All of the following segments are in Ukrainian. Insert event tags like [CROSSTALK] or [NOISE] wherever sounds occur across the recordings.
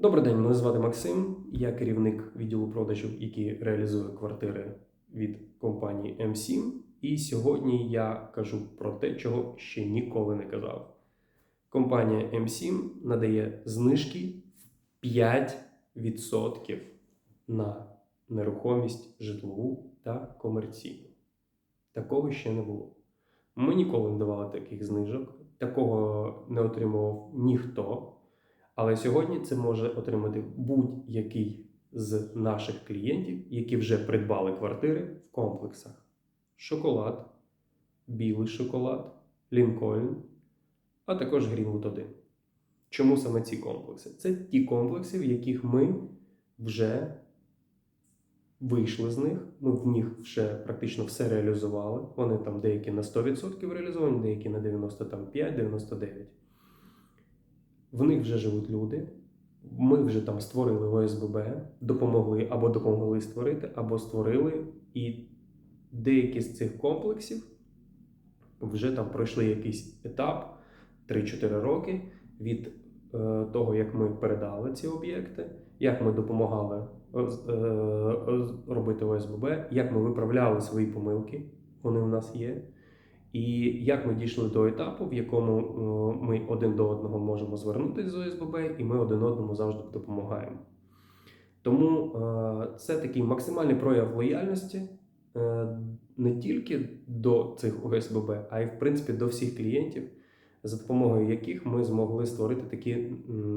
Добрий день, мене звати Максим. Я керівник відділу продажів, який реалізує квартири від компанії M7. І сьогодні я кажу про те, чого ще ніколи не казав. Компанія M7 надає знижки в 5% на нерухомість житлову та комерційну. Такого ще не було. Ми ніколи не давали таких знижок, такого не отримував ніхто. Але сьогодні це може отримати будь-який з наших клієнтів, які вже придбали квартири в комплексах: шоколад, білий шоколад, Лінкольн, а також Грінвуд 1. Чому саме ці комплекси? Це ті комплекси, в яких ми вже вийшли з них. Ми в них вже практично все реалізували. Вони там деякі на 100% реалізовані, деякі на 95-99%. В них вже живуть люди. Ми вже там створили ОСББ, допомогли або допомогли створити, або створили. І деякі з цих комплексів вже там пройшли якийсь етап 3-4 роки від е, того, як ми передали ці об'єкти, як ми допомагали е, е, робити ОСББ, як ми виправляли свої помилки, вони у нас є. І як ми дійшли до етапу, в якому е, ми один до одного можемо звернутися з ОСББ, і ми один одному завжди допомагаємо. Тому е, це такий максимальний прояв лояльності е, не тільки до цих ОСББ, а й в принципі до всіх клієнтів, за допомогою яких ми змогли створити такі,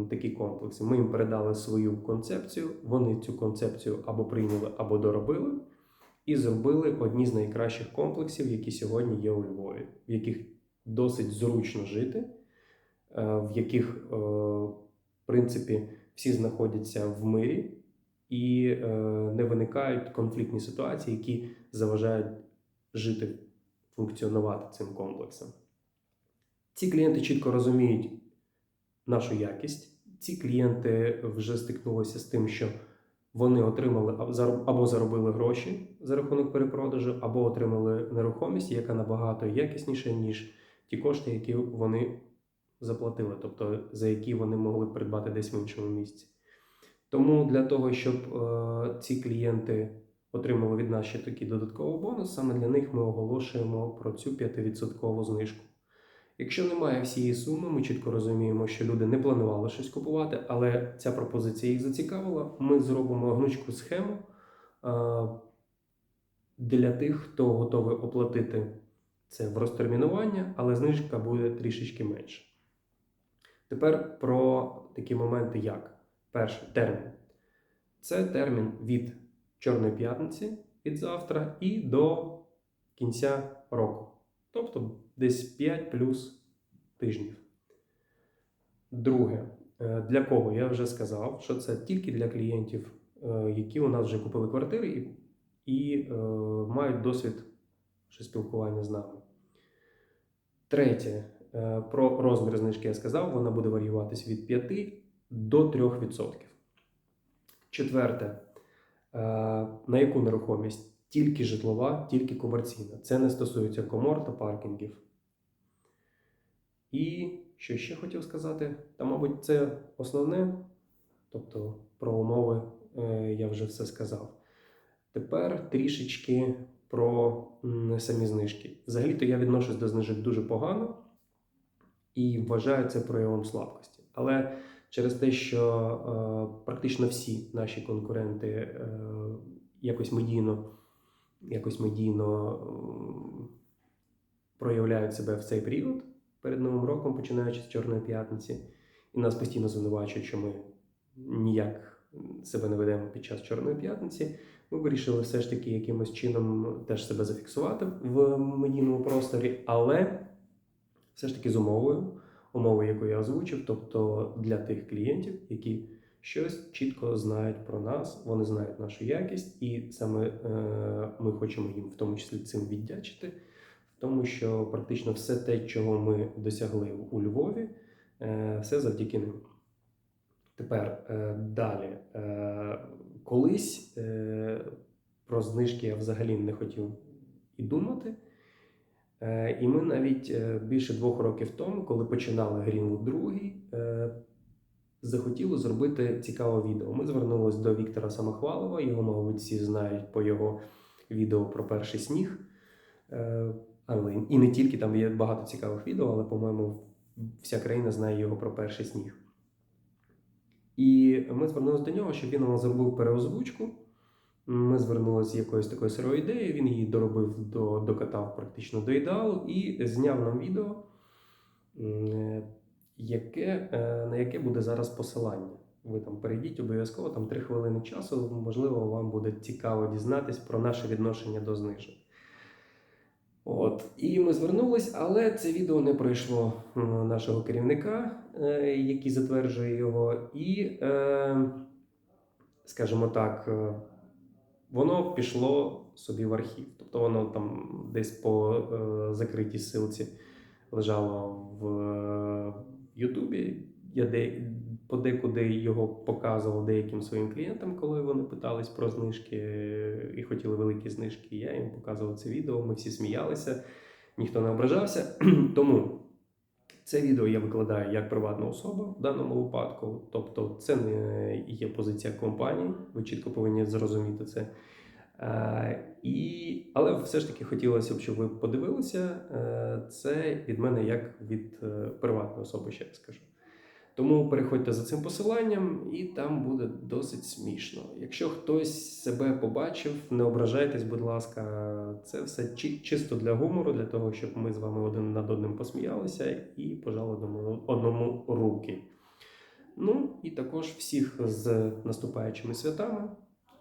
такі комплекси. Ми їм передали свою концепцію, вони цю концепцію або прийняли, або доробили і зробили одні з найкращих комплексів, які сьогодні є у Львові, в яких досить зручно жити, е, в яких, е, в принципі, всі знаходяться в мирі і е, не виникають конфліктні ситуації, які заважають жити, функціонувати цим комплексом. Ці клієнти чітко розуміють нашу якість. Ці клієнти вже стикнулися з тим, що вони отримали або заробили гроші за рахунок перепродажу, або отримали нерухомість, яка набагато якісніша, ніж ті кошти, які вони заплатили, тобто за які вони могли придбати десь в іншому місці. Тому для того, щоб е, ці клієнти отримали від нас ще такий додатковий бонус, саме для них ми оголошуємо про цю 5% знижку. Якщо немає всієї суми, ми чітко розуміємо, що люди не планували щось купувати, але ця пропозиція їх зацікавила. Ми зробимо гнучку схему для тих, хто готовий оплатити це в розтермінування, але знижка буде трішечки менше. Тепер про такі моменти, як перший термін. Це термін від Чорної п'ятниці від завтра і до кінця року. Тобто десь 5 плюс тижнів. Друге, е, для кого я вже сказав, що це тільки для клієнтів, е, які у нас вже купили квартири і, і е, мають досвід спілкування з нами. Третє, е, про розмір знижки я сказав, вона буде варіюватись від 5 до 3%. Четверте, на яку нерухомість? Тільки житлова, тільки комерційна. Це не стосується комор та паркінгів. І що ще хотів сказати? Та, мабуть, це основне. Тобто про умови е, я вже все сказав. Тепер трішечки про самі знижки. Взагалі-то я відношусь до знижок дуже погано і вважаю це проявом слабкості. Але через те, що е, практично всі наші конкуренти е, якось медійно, якось медійно проявляють себе в цей період перед Новим роком, починаючи з Чорної п'ятниці, і нас постійно звинувачують, що ми ніяк себе не ведемо під час Чорної п'ятниці. Ми вирішили все ж таки якимось чином теж себе зафіксувати в медійному просторі, але все ж таки з умовою, умовою, яку я озвучив, тобто для тих клієнтів, які щось чітко знають про нас, вони знають нашу якість, і саме е, ми хочемо їм в тому числі цим віддячити, тому що практично все те, чого ми досягли у Львові, е, все завдяки ним. Тепер е, далі. Колись про знижки я взагалі не хотів і думати. І ми навіть більше двох років тому, коли починали Greenwood 2, е, захотіло зробити цікаве відео. Ми звернулися до Віктора Самохвалова, його, мабуть, всі знають по його відео про перший сніг. Е, Але і не тільки там є багато цікавих відео, але, по-моєму, вся країна знає його про перший сніг. І ми звернулися до нього, щоб він нам зробив переозвучку. Ми звернулися з якоюсь такою сирою ідеєю, він її доробив, до, докатав практично до ідеалу і зняв нам відео, м, яке, е, на яке буде зараз посилання. Ви там перейдіть обов'язково, там 3 хвилини часу. Можливо, вам буде цікаво дізнатись про наше відношення до знижок. От, і ми звернулись, але це відео не пройшло нашого керівника, е, який затверджує його, і, е, скажімо так, воно пішло собі в архів. Тобто воно там десь по закритій силці лежало в Ютубі. Я де, подекуди його показував деяким своїм клієнтам, коли вони питались про знижки е, і хотіли великі знижки. Я їм показував це відео. Ми всі сміялися, ніхто не ображався. [CLEARS THROAT] Тому це відео я викладаю як приватна особа в даному випадку. Тобто, це не є позиція компанії. Ви чітко повинні зрозуміти це. Е, і, але все ж таки хотілося б, щоб ви подивилися. Е, це від мене як від е, приватної особи, ще раз скажу. Тому переходьте за цим посиланням, і там буде досить смішно. Якщо хтось себе побачив, не ображайтесь, будь ласка, це все чи- чисто для гумору, для того, щоб ми з вами один над одним посміялися і пожали одному руки. Ну і також всіх з наступаючими святами.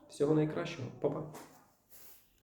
Всього найкращого, Па-па!